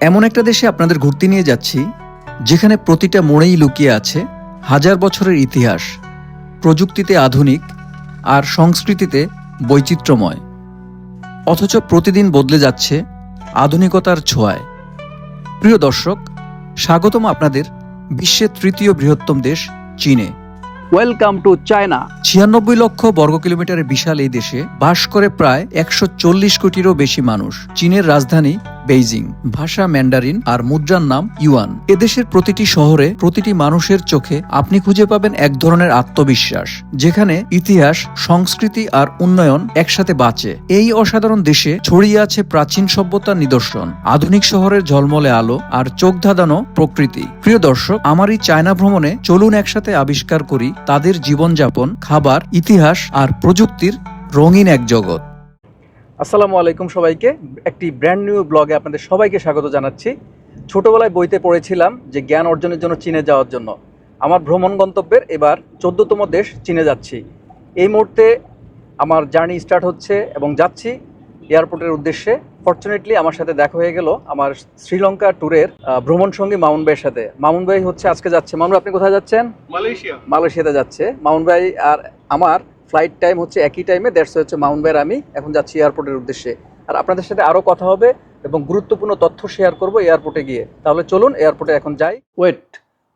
এমন একটা দেশে আপনাদের ঘুরতে নিয়ে যাচ্ছি যেখানে প্রতিটা মোড়েই লুকিয়ে আছে হাজার বছরের ইতিহাস প্রযুক্তিতে আধুনিক আর সংস্কৃতিতে বৈচিত্র্যময়। অথচ প্রতিদিন বদলে যাচ্ছে আধুনিকতার ছোঁয়ায়। প্রিয় দর্শক স্বাগতম আপনাদের বিশ্বের তৃতীয় বৃহত্তম দেশ চীনে। ওয়েলকাম টু চায়না ছিয়ানব্বই লক্ষ বর্গ কিলোমিটারের বিশাল এই দেশে বাস করে প্রায় একশো চল্লিশ কোটিরও বেশি মানুষ। চীনের রাজধানী বেইজিং। ভাষা ম্যান্ডারিন আর মুদ্রার নাম ইউয়ান। এদেশের প্রতিটি শহরে প্রতিটি মানুষের চোখে আপনি খুঁজে পাবেন এক ধরনের আত্মবিশ্বাস, যেখানে ইতিহাস, সংস্কৃতি আর উন্নয়ন একসাথে বাঁচে। এই অসাধারণ দেশে ছড়িয়ে আছে প্রাচীন সভ্যতার নিদর্শন, আধুনিক শহরের ঝলমলে আলো আর চোখ ধাঁধানো প্রকৃতি। প্রিয় দর্শক আমার এই চায়না ভ্রমণে চলুন একসাথে আবিষ্কার করি তাদের জীবনযাপন, খাবার, ইতিহাস আর প্রযুক্তির রঙিন এক জগৎ। আসসালামু আলাইকুম সবাইকে। একটি ব্র্যান্ড নিউ ব্লগে আপনাদের সবাইকে স্বাগত জানাচ্ছি। ছোটোবেলায় বইতে পড়েছিলাম যে জ্ঞান অর্জনের জন্য চীনে যাওয়ার জন্য। আমার ভ্রমণ গন্তব্যের এবার চোদ্দতম দেশ চীনে যাচ্ছি। এই মুহূর্তে আমার জার্নি স্টার্ট হচ্ছে এবং যাচ্ছি এয়ারপোর্টের উদ্দেশ্যে। ফর্চুনেটলি আমার সাথে দেখা হয়ে গেল আমার শ্রীলঙ্কা ট্যুরের ভ্রমণ সঙ্গী মামুন ভাইয়ের সাথে। মামুন ভাই হচ্ছে আজকে যাচ্ছে। মামুন আপনি কোথায় যাচ্ছেন? মালয়েশিয়া। মালয়েশিয়াতে যাচ্ছে। মাউন্ট ভাই আর আমার ফ্লাইট টাইম হচ্ছে একই টাইমে দ্যাটস হচ্ছে মাউন্ট ভাইয়ের আমি এখন যাচ্ছি এয়ারপোর্টের উদ্দেশ্যে। আর আপনাদের সাথে আরও কথা হবে এবং গুরুত্বপূর্ণ তথ্য শেয়ার করব এয়ারপোর্টে গিয়ে। তাহলে চলুন এয়ারপোর্টে এখন যাই। ওয়েট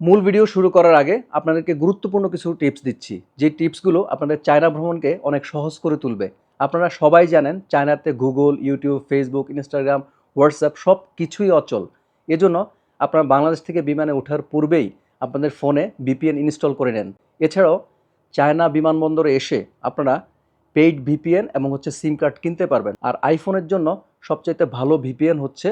মূল ভিডিও শুরু করার আগে আপনাদেরকে গুরুত্বপূর্ণ কিছু টিপস দিচ্ছি। যে টিপসগুলো আপনাদের চায়না ভ্রমণকে অনেক সহজ করে তুলবে। আপনারা সবাই জানেন চায়নাতে Google YouTube Facebook Instagram WhatsApp সব কিছুই অচল। এজন্য আপনারা বাংলাদেশ থেকে বিমানে ওঠার পূর্বেই আপনাদের ফোনে বিপিএন ইনস্টল করে নেন। এছাড়াও চায়না বিমানবন্দরে এসে আপনারা পেইড ভিপিএন এবং হচ্ছে সিম কার্ড কিনতে পারবেন। আর আইফোনের জন্য সবচাইতে ভালো ভিপিএন হচ্ছে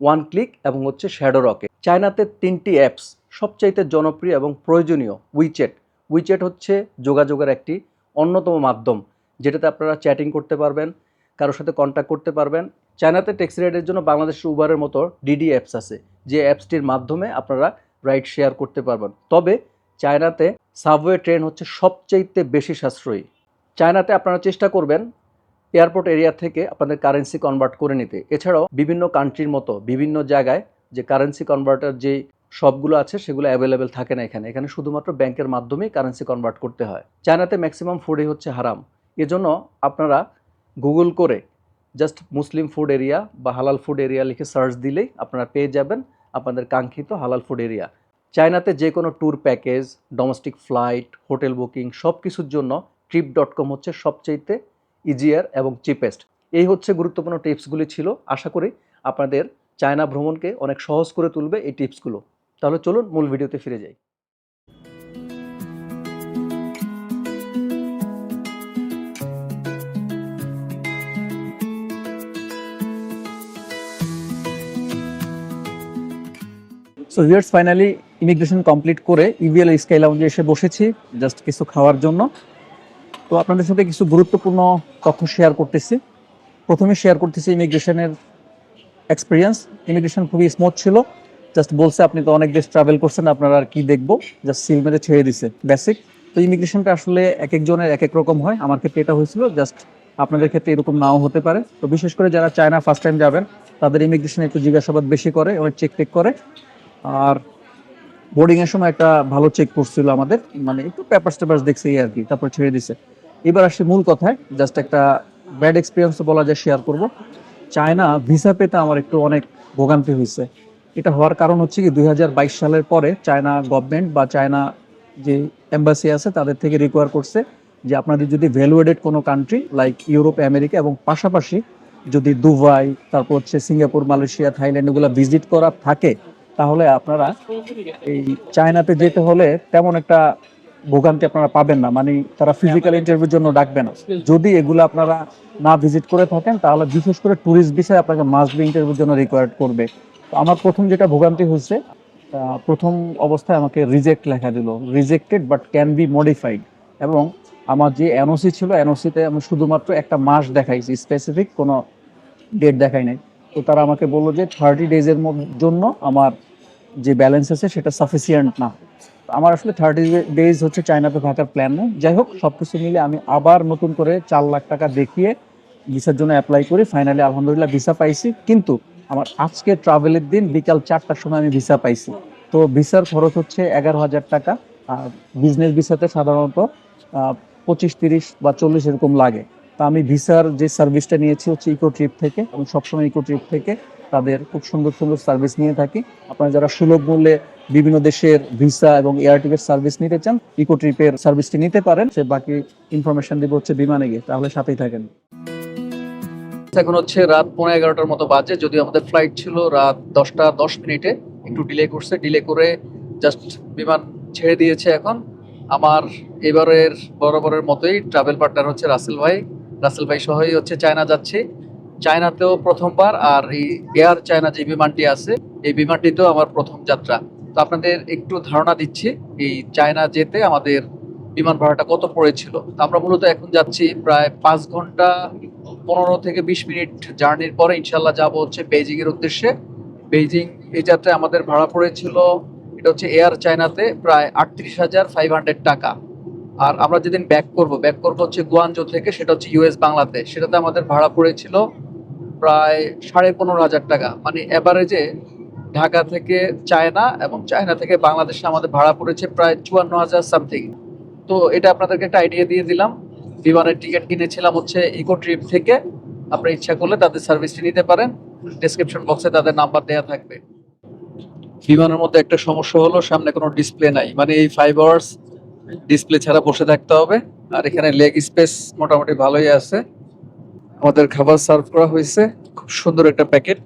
ওয়ান ক্লিক এবং হচ্ছে শ্যাডো রকে চায়নাতে তিনটি অ্যাপস সবচাইতে জনপ্রিয় এবং প্রয়োজনীয় উইচ্যাট উইচ্যাট হচ্ছে যোগাযোগের একটি অন্যতম মাধ্যম, যেটাতে আপনারা চ্যাটিং করতে পারবেন, কারোর সাথে কন্ট্যাক্ট করতে পারবেন। চায়নাতে ট্যাক্সি রাইডের জন্য বাংলাদেশের উবারের মতো ডিডি অ্যাপস আছে, যে অ্যাপসটির মাধ্যমে আপনারা রাইড শেয়ার করতে পারবেন। তবে চায়নাতে সাবওয়ে ট্রেন হচ্ছে সবচাইতে বেশি সাশ্রয়ী। চায়নাতে আপনারা চেষ্টা করবেন এয়ারপোর্ট এরিয়া থেকে আপনাদের কারেন্সি কনভার্ট করে নিতে। এছাড়াও বিভিন্ন কান্ট্রির মতো বিভিন্ন জায়গায় যে কারেন্সি কনভার্টার যে সবগুলো আছে সেগুলো অ্যাভেলেবেল থাকে না এখানে। এখানে শুধুমাত্র ব্যাংকের মাধ্যমেই কারেন্সি কনভার্ট করতে হয়। চায়নাতে ম্যাক্সিমাম ফুডই হচ্ছে হারাম। এজন্য আপনারা গুগল করে জাস্ট মুসলিম ফুড এরিয়া বা হালাল ফুড এরিয়া লিখে সার্চ দিলেই আপনারা পেয়ে যাবেন আপনাদের কাঙ্ক্ষিত হালাল ফুড এরিয়া। চায়নাতে যে কোনো tour package domestic flight hotel booking সব কিছুর জন্য ট্রিপ ডট কম হচ্ছে সবচাইতে ইজিয়ার এবং চিপেস্ট এই হচ্ছে গুরুত্বপূর্ণ টিপসগুলি ছিল। আশা করি আপনাদের চায়না ভ্রমণকে অনেক সহজ করে তুলবে এই টিপসগুলো। তাহলে চলুন মূল ভিডিওতে ফিরে যাই। So viewers finally immigration complete করে ইভিএল স্কাই লাউঞ্জে এসে বসেছি জাস্ট কিছু খাওয়ার জন্য। তো আপনাদের সাথে কিছু গুরুত্বপূর্ণ তথ্য শেয়ার করতেছি। প্রথমে শেয়ার করতেছি ইমিগ্রেশনের এক্সপিরিয়েন্স ইমিগ্রেশন খুবই স্মুথ ছিল। জাস্ট বলছে, আপনি তো অনেক দেশ ট্রাভেল করছেন, আপনারা আর কি দেখব? জাস্ট সিল মেরে ছেড়ে দিছে বেসিক তো ইমিগ্রেশনটা আসলে এক একজনের এক এক রকম হয়। আমার ক্ষেত্রে এটা হয়েছিল জাস্ট আপনাদের ক্ষেত্রে এরকম নাও হতে পারে। তো বিশেষ করে যারা চায়না ফার্স্ট টাইম যাবেন, তাদের ইমিগ্রেশন একটু জিজ্ঞাসাবাদ বেশি করে, অনেক চেক টেক করে। আর বোর্ডিং এর সময় একটা ভালো চেক করছিল আমাদের মানে একটু পেপারস টেপার্স দেখছে আর কি, তারপর ছেড়ে দিছে। এবার আসি মূল কথায় জাস্ট একটা ব্যাড এক্সপিরিয়েন্স বলা যায় শেয়ার করব। চায়না ভিসা পেতে আমার একটু অনেক ভোগান্তি হয়েছে। এটা হওয়ার কারণ হচ্ছে কি, দুই হাজার বাইশ সালের পরে চায়না গভর্নমেন্ট বা চায়না যে এম্বাসি আছে, তাদের থেকে রিকোয়ার করছে যে আপনাদের যদি ভ্যালুয়েডেড কোনো কান্ট্রি লাইক ইউরোপ আমেরিকা এবং পাশাপাশি যদি দুবাই, তারপর হচ্ছে সিঙ্গাপুর, মালয়েশিয়া, থাইল্যান্ড, এগুলো ভিজিট করা থাকে তাহলে আপনারা এই চায়নাতে যেতে হলে তেমন একটা ভোগান্তি আপনারা পাবেন না। মানে তারা ফিজিক্যাল ইন্টারভিউর জন্য ডাকবে না। যদি এগুলো আপনারা না ভিজিট করে থাকেন, তাহলে বিশেষ করে ট্যুরিস্ট বিষয়ে আপনাকে মাস্ট বি ইন্টারভিউর জন্য রিকোয়ার্ড করবে। তো আমার প্রথম যেটা ভোগান্তি হচ্ছে প্রথম অবস্থায় আমাকে রিজেক্ট লেখা দিল। Rejected but can be modified এবং আমার যে এনওসি ছিল এনওসিতে আমি শুধুমাত্র একটা মাস দেখাইছি স্পেসিফিক কোনো ডেট দেখাই নাই। তো তারা আমাকে বলল যে থার্টি ডেজের জন্য আমার যে ব্যালেন্স আছে সেটা সাফিসিয়েন্ট না। আমার আসলে থার্টি ডেজ হচ্ছে চায়নাতে থাকার প্ল্যান নেই। যাই হোক সব কিছু মিলে আমি আবার নতুন করে চার লাখ টাকা দেখিয়ে ভিসার জন্য অ্যাপ্লাই করি। ফাইনালি আলহামদুলিল্লাহ ভিসা পাইছি। কিন্তু আমার আজকে ট্রাভেলের দিন বিকাল চারটার সময় আমি ভিসা পাইছি। তো ভিসার খরচ হচ্ছে এগারো হাজার টাকা। আর বিজনেস ভিসাতে সাধারণত পঁচিশ, তিরিশ বা চল্লিশ এরকম লাগে। তা আমি ভিসার যে সার্ভিসটা নিয়েছি হচ্ছে ইকো ট্রিপ থেকে, আমি সবসময় ইকো ট্রিপ থেকে তাদের খুব সুন্দর সুন্দর সার্ভিস নিয়ে থাকি। আপনারা যারা সুলভ মূল্যে বিভিন্ন দেশের ভিসা এবং এয়ার টিকেট সার্ভিস নিতে চান, ইকো ট্রিপের সার্ভিসটি নিতে পারেন। সে বাকি ইনফরমেশন দিব হচ্ছে বিমানে গিয়ে, তাহলে সাথেই থাকেন। এখন হচ্ছে রাত পনেরো এগারোটার মতো বাজে, যদিও আমাদের ফ্লাইট ছিল রাত দশটা দশ মিনিটে, একটু ডিলে করছে। ডিলে করে জাস্ট বিমান ছেড়ে দিয়েছে এখন। আমার এবারের বরাবরের মতোই ট্রাভেল পার্টনার হচ্ছে রাসেল ভাই। রাসেল ভাই সহই হচ্ছে চায়না যাচ্ছি। চায়নাতেও প্রথমবার আর এই এয়ার চায়না যে বিমানটি আছে, এই বিমানটিতেও আমার প্রথম যাত্রা। তো আপনাদের একটু ধারণা দিচ্ছি, এই চায়না যেতে আমাদের বিমান ভাড়াটা কত পড়েছিল? তো আমরা মূলত এখন যাচ্ছি প্রায় পাঁচ ঘণ্টা পনেরো থেকে বিশ মিনিট জার্নির পরে ইনশাল্লাহ যাব হচ্ছে বেজিং এর উদ্দেশ্যে। বেজিং এই যাত্রায় আমাদের ভাড়া পড়েছিল, এটা হচ্ছে এয়ার চায়নাতে প্রায় আটত্রিশ হাজার ফাইভ হান্ড্রেড টাকা। আর আমরা যেদিন ব্যাক করব ব্যাক করব হচ্ছে গুয়ানজো থেকে, সেটা হচ্ছে ইউএস বাংলাতে। সেটাতে আমাদের ভাড়া পড়েছিল প্রায় সাড়ে পনেরো হাজার টাকা। মানে এভারেজে ঢাকা থেকে চায়না এবং চায়না থেকে বাংলাদেশে আমাদের ভাড়া পড়েছে প্রায় চুয়ান্ন হাজার সামথিং তো এটা আপনাদেরকে একটা আইডিয়া দিয়ে দিলাম। বিমানের টিকিট কিনেছিলাম হচ্ছে ইকো ট্রিপ থেকে। আপনার ইচ্ছা করলে তাদের সার্ভিসটি নিতে পারেন। ডেসক্রিপশন বক্সে তাদের নাম্বার দেওয়া থাকবে। বিমানের মধ্যে একটা সমস্যা হলো, সামনে কোনো ডিসপ্লে নাই। মানে এই ফাইভ আওয়ার্স ডিসপ্লে ছাড়া বসে থাকতে হবে। আর এখানে লেগ স্পেস মোটামুটি ভালোই আছে। আমাদের খাবার সার্ভ করা হয়েছে। খুব সুন্দর একটা প্যাকেট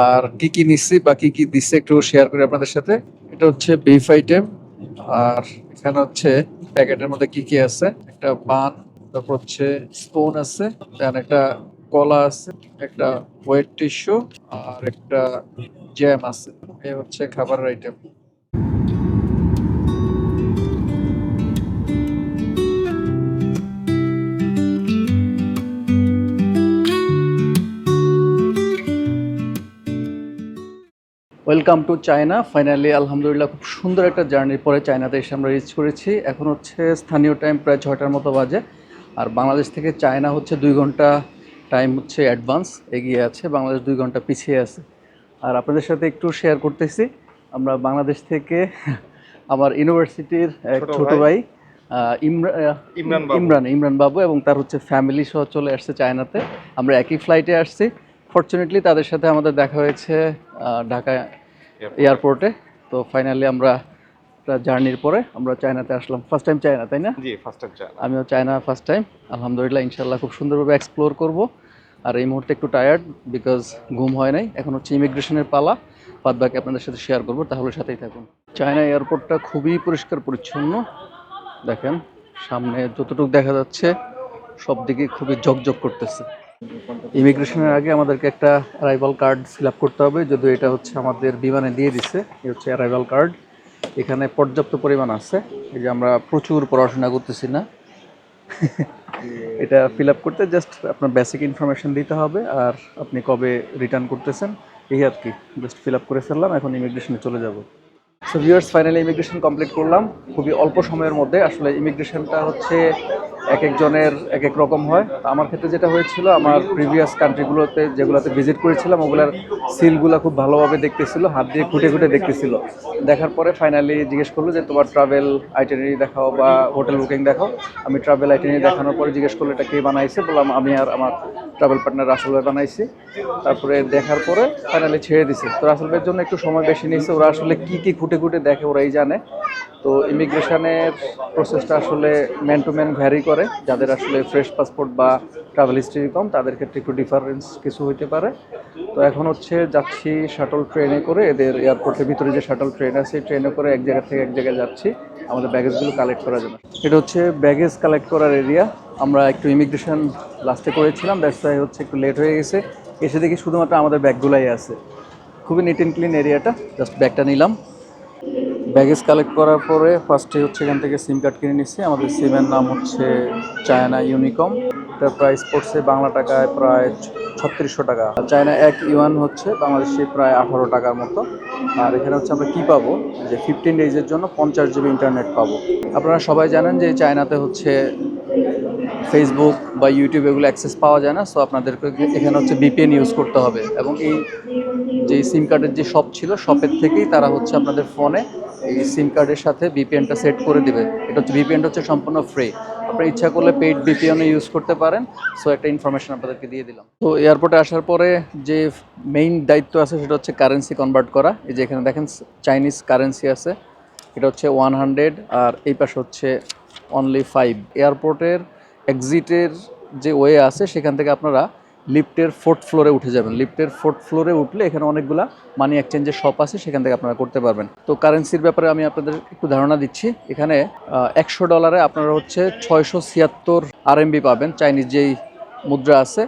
আর কি কি নিচ্ছি বা কি কি দিচ্ছে একটু শেয়ার করি আপনাদের সাথে। এটা হচ্ছে বিফ আইটেম আর এখানে হচ্ছে প্যাকেটের মধ্যে কি কি আছে? একটা পান তারপর হচ্ছে স্পুন আছে একটা কলা আছে, একটা ওয়েট টিস্যু আর একটা জ্যাম আছে। এই হচ্ছে খাবারের item welcome to China finally আলহামদুলিল্লাহ খুব সুন্দর একটা জার্নির পরে চায়নাতে এসে আমরা রিচ করেছি। এখন হচ্ছে স্থানীয় টাইম প্রায় ছয়টার মতো বাজে। আর বাংলাদেশ থেকে চায়না হচ্ছে দুই ঘণ্টা টাইম হচ্ছে অ্যাডভান্স এগিয়ে আছে। বাংলাদেশ দুই ঘণ্টা পিছিয়ে আছে। আর আপনাদের সাথে একটু শেয়ার করতেছি। আমরা বাংলাদেশ থেকে আমার ইউনিভার্সিটির এক ছোট ভাই। ভাই ইমরা- ইমরান ইমরান ইমরান বাবু এবং তার হচ্ছে ফ্যামিলি সহ চলে আসছে চায়নাতে আমরা একই ফ্লাইটে আসছি। ফর্চুনেটলি তাদের সাথে আমাদের দেখা হয়েছে ঢাকা এয়ারপোর্টে তো ফাইনালি আমরা জার্নির পরে আমরা চায়নাতে আসলাম। ফার্স্ট টাইম চায়না তাই না? জি ফার্স্ট টাইম চায়না আমিও চায়না ফার্স্ট টাইম আলহামদুলিল্লাহ ইনশাল্লাহ খুব সুন্দরভাবে এক্সপ্লোর করব। আর এই মুহূর্তে একটু টায়ার্ড বিকজ ঘুম হয় নাই। এখন হচ্ছে ইমিগ্রেশনের পালা। বাদ বাকি আপনাদের সাথে শেয়ার করব তাহলে সাথেই থাকুন। চায়না এয়ারপোর্টটা খুবই পরিষ্কার পরিচ্ছন্ন। দেখেন সামনে যতটুকু দেখা যাচ্ছে সব দিকে খুবই ঝকঝক করতেছে। ইমিগ্রেশনের আগে আমাদেরকে একটা অ্যারাইভাল কার্ড ফিল করতে হবে, যদিও এটা হচ্ছে আমাদের বিমানে দিয়ে দিছে, এই হচ্ছে অ্যারাইভাল কার্ড এখানে পর্যাপ্ত পরিমাণ আছে, এই যে আমরা প্রচুর পড়াশোনা করতেছি না। এটা ফিল করতে জাস্ট আপনার বেসিক ইনফরমেশন দিতে হবে, আর আপনি কবে রিটার্ন করতেছেন, এই আর কি জাস্ট ফিল করে ফেললাম, এখন ইমিগ্রেশনে চলে যাব। So viewers finally immigration complete করলাম, খুবই অল্প সময়ের মধ্যে, আসলে ইমিগ্রেশনটা হচ্ছে এক একজনের এক এক রকম হয়। তো আমার ক্ষেত্রে যেটা হয়েছিল, আমার প্রিভিয়াস কান্ট্রিগুলোতে যেগুলোতে ভিজিট করেছিলাম, ওগুলার সিলগুলো খুব ভালোভাবে দেখতেছিল, হাত দিয়ে খুঁটে খুঁটে দেখতেছিল। দেখার পরে ফাইনালি জিজ্ঞেস করল যে, তোমার ট্রাভেল আইটেনারি দেখাও বা হোটেল বুকিং দেখাও? আমি ট্রাভেল আইটেনারি দেখানোর পরে জিজ্ঞেস করল, এটা কে বানাইছে? বললাম, আমি আর আমার ট্রাভেল পার্টনার রাসেল ভাই বানাইছি। তারপরে দেখার পরে ফাইনালি ছেড়ে দিছে। তো রাসেল ভাইয়ের জন্য একটু সময় বেশি নিয়েছে, ওরা আসলে কি কি খুঁটে খুঁটে দেখে ওরাই জানে। তো ইমিগ্রেশনের প্রসেসটা আসলে ম্যান টু ম্যান ভ্যারি করে, যাদের আসলে ফ্রেশ পাসপোর্ট বা ট্রাভেল হিস্ট্রি কম, তাদের ক্ষেত্রে একটু ডিফারেন্স কিছু হইতে পারে। তো এখন হচ্ছে যাচ্ছি শাটল ট্রেনে করে, এদের এয়ারপোর্টের ভিতরে যে শাটল ট্রেন আছে ট্রেনে করে এক জায়গা থেকে এক জায়গায় যাচ্ছি, আমাদের ব্যাগেজগুলো কালেক্ট করার জন্য। এটা হচ্ছে ব্যাগেজ কালেক্ট করার এরিয়া আমরা একটু ইমিগ্রেশন লাস্টে করেছিলাম ওয়াই হচ্ছে একটু লেট হয়ে গেছে। এসে দেখি শুধুমাত্র আমাদের ব্যাগগুলাই আছে। খুবই নিট অ্যান্ড ক্লিন এরিয়াটা জাস্ট ব্যাগটা নিলাম। ব্যাগেজ কালেক্ট করার পরে ফার্স্টে হচ্ছে এখান থেকে সিম কার্ড কিনে নিচ্ছি আমাদের সিমের নাম হচ্ছে চায়না ইউনিকম এটার প্রাইস পড়ছে বাংলা টাকায় প্রায় ছত্রিশশো টাকা। চায়না এক ইউয়ান হচ্ছে বাংলাদেশে প্রায় আঠারো টাকার মতো। আর এখানে হচ্ছে আমরা কি পাবো? যে ফিফটিন ডেজের জন্য পঞ্চাশ জিবি ইন্টারনেট পাবো। আপনারা সবাই জানেন যে চায়নাতে হচ্ছে ফেসবুক বা ইউটিউব এগুলো অ্যাক্সেস পাওয়া যায় না। সো আপনাদেরকে এখানে হচ্ছে বিপিএন ইউজ করতে হবে। এবং এই যে সিম কার্ডের যে শপ ছিল শপের থেকেই তারা হচ্ছে আপনাদের ফোনে এই সিম কার্ডের সাথে বিপিএনটা সেট করে দিবে। এটা হচ্ছে বিপিএনটা হচ্ছে সম্পূর্ণ ফ্রি আপনারা ইচ্ছা করলে পেইড বিপিএনও ইউজ করতে পারেন। সো একটা ইনফরমেশন আপনাদেরকে দিয়ে দিলাম। তো এয়ারপোর্টে আসার পরে যে মেইন দায়িত্ব আছে, সেটা হচ্ছে কারেন্সি কনভার্ট করা। এই যে এখানে দেখেন চাইনিজ কারেন্সি আছে। এটা হচ্ছে ওয়ান হান্ড্রেড আর এই পাশে হচ্ছে অনলি ফাইভ এয়ারপোর্টের এক্সিটের যে ওয়ে আছে, সেখান থেকে আপনারা লিফটের ফোর্থ ফ্লোরে উঠে যাবেন। লিফটের ফোর্থ ফ্লোরে উঠলে এখানে অনেকগুলা মানি এক্সচেঞ্জের শপ আছে, সেখান থেকে আপনারা করতে পারবেন। তো কারেন্সির ব্যাপারে আমি আপনাদের একটু ধারণা দিচ্ছি। এখানে একশো ডলারে আপনারা হচ্ছে ছয়শো ছিয়াত্তর আরএমবি পাবেন চাইনিজ যেই মুদ্রা আছে।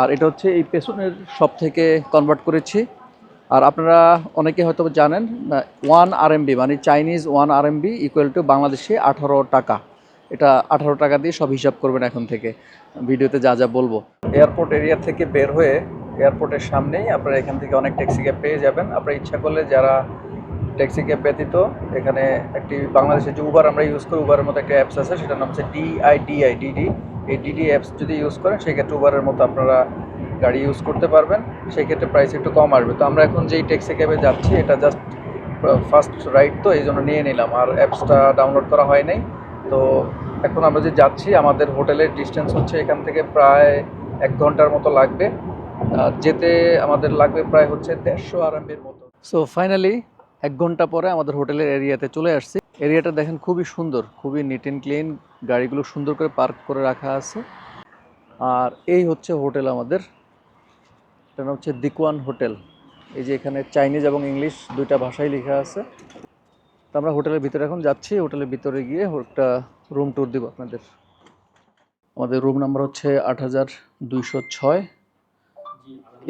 আর এটা হচ্ছে এই পেছনের শপ থেকে কনভার্ট করেছি। আর আপনারা অনেকে হয়তো জানেন ওয়ান আরএমবি মানে Chinese one RMB equal to বাংলাদেশে আঠারো টাকা। এটা আঠারো টাকা দিয়ে সব হিসাব করবেন এখন থেকে। ভিডিওতে যা যা বলব। এয়ারপোর্ট এরিয়া থেকে বের হয়ে এয়ারপোর্টের সামনেই আপনারা এখান থেকে অনেক ট্যাক্সি ক্যাব পেয়ে যাবেন। আপনারা ইচ্ছা করলে যারা ট্যাক্সি ক্যাব ব্যতীত এখানে একটি বাংলাদেশে যে উবার আমরা ইউজ করি উবারের মতো একটা অ্যাপস আছে, সেটার নাম হচ্ছে D I D I DiDi এই ডিডি অ্যাপস যদি ইউজ করেন, সেক্ষেত্রে উবারের মতো আপনারা গাড়ি ইউজ করতে পারবেন। সেক্ষেত্রে প্রাইস একটু কম আসবে। তো আমরা এখন যেই ট্যাক্সি ক্যাবে যাচ্ছি, এটা জাস্ট ফার্স্ট রাইড তো, এই জন্য নিয়ে নিলাম। আর অ্যাপসটা ডাউনলোড করা হয় নাই। তো এখন আমরা যে যাচ্ছি, আমাদের হোটেলের ডিস্টেন্স হচ্ছে এখান থেকে প্রায় এক ঘণ্টার মতো লাগবে। যেতে আমাদের লাগবে প্রায় হচ্ছে দেড়শো আরএমবির মতো। সো ফাইনালি এক ঘণ্টা পরে আমাদের হোটেলের এরিয়াতে চলে আসছি। এরিয়াটা দেখেন খুবই সুন্দর, খুবই নিট অ্যান্ড ক্লিন গাড়িগুলো সুন্দর করে পার্ক করে রাখা আছে। আর এই হচ্ছে হোটেল আমাদের, এটা হচ্ছে দিকওয়ান হোটেল। এই যে এখানে চাইনিজ এবং ইংলিশ দুইটা ভাষাই লেখা আছে। তো আমরা হোটেলের ভিতরে এখন যাচ্ছি। হোটেলের ভিতরে গিয়ে একটা রুম ট্যুর দিব আপনাদের। আমাদের রুম নাম্বার হচ্ছে আট হাজার দুইশো ছয়।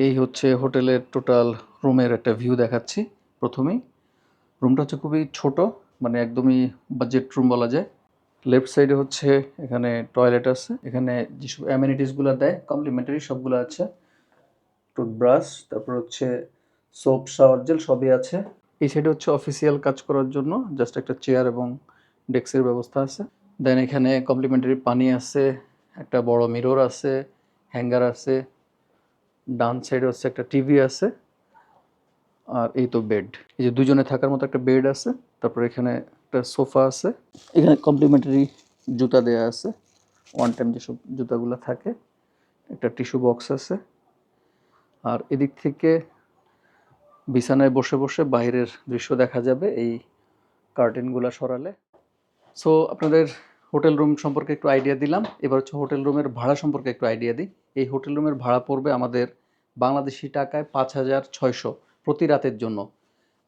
এই হচ্ছে হোটেলের টোটাল রুমের একটা ভিউ দেখাচ্ছি প্রথমেই। রুমটা হচ্ছে খুবই ছোট মানে একদমই বাজেট রুম বলা যায়। লেফট সাইডে হচ্ছে এখানে টয়লেট আছে। এখানে যেসব অ্যামিনিটিসগুলো দেয় কমপ্লিমেন্টারি সবগুলো আছে। টুথব্রাশ তারপর হচ্ছে সোপ শাওয়ার জেল সবই আছে। এই সাইডে হচ্ছে অফিসিয়াল কাজ করার জন্য জাস্ট একটা চেয়ার এবং ডেস্কের ব্যবস্থা আছে। দেন এখানে কমপ্লিমেন্টারি পানি আছে, একটা বড় মিরর আছে হ্যাঙ্গার আছে, ডান সাইডে হচ্ছে একটা টিভি আছে, আর এই তো বেড এই যে দুজনে থাকার মতো একটা বেড আছে, তারপর এখানে একটা সোফা আছে। এখানে কমপ্লিমেন্টারি জুতা দেয়া আছে ওয়ান টাইম যেসব জুতাগুলো থাকে, একটা টিস্যু বক্স আছে। আর এদিক থেকে বিছানায় বসে বসে বাইরের দৃশ্য দেখা যাবে এই কার্টেনগুলো সরালে। সো আপনাদের হোটেল রুম সম্পর্কে একটু আইডিয়া দিলাম। এবার হচ্ছে হোটেল রুমের ভাড়া সম্পর্কে একটু আইডিয়া দিই। এই হোটেল রুমের ভাড়া পড়বে আমাদের বাংলাদেশি টাকায় পাঁচ হাজার ছয়শো প্রতি রাতের জন্য।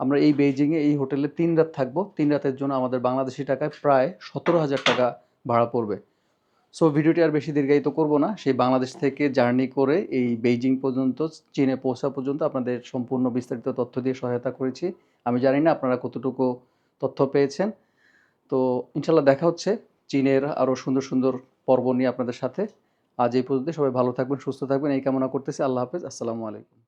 আমরা এই বেইজিংয়ে এই হোটেলে তিন রাত থাকব। তিন রাতের জন্য আমাদের বাংলাদেশি টাকায় প্রায় সতেরো হাজার টাকা ভাড়া পড়বে। সো ভিডিওটি আর বেশি দীর্ঘায়িত করব না। সেই বাংলাদেশ থেকে জার্নি করে এই বেইজিং পর্যন্ত, চীনে পৌঁছা পর্যন্ত আপনাদের সম্পূর্ণ বিস্তারিত তথ্য দিয়ে সহায়তা করেছি। আমি জানি না আপনারা কতটুকু তথ্য পেয়েছেন। তো ইনশাল্লাহ দেখা হচ্ছে চীনের আরও সুন্দর সুন্দর পর্ব নিয়ে আপনাদের সাথে। আজ এই পর্যন্ত সবাই ভালো থাকবেন, সুস্থ থাকবেন। এই কামনা করতেছি। আল্লাহ হাফেজ। আসসালামু আলাইকুম।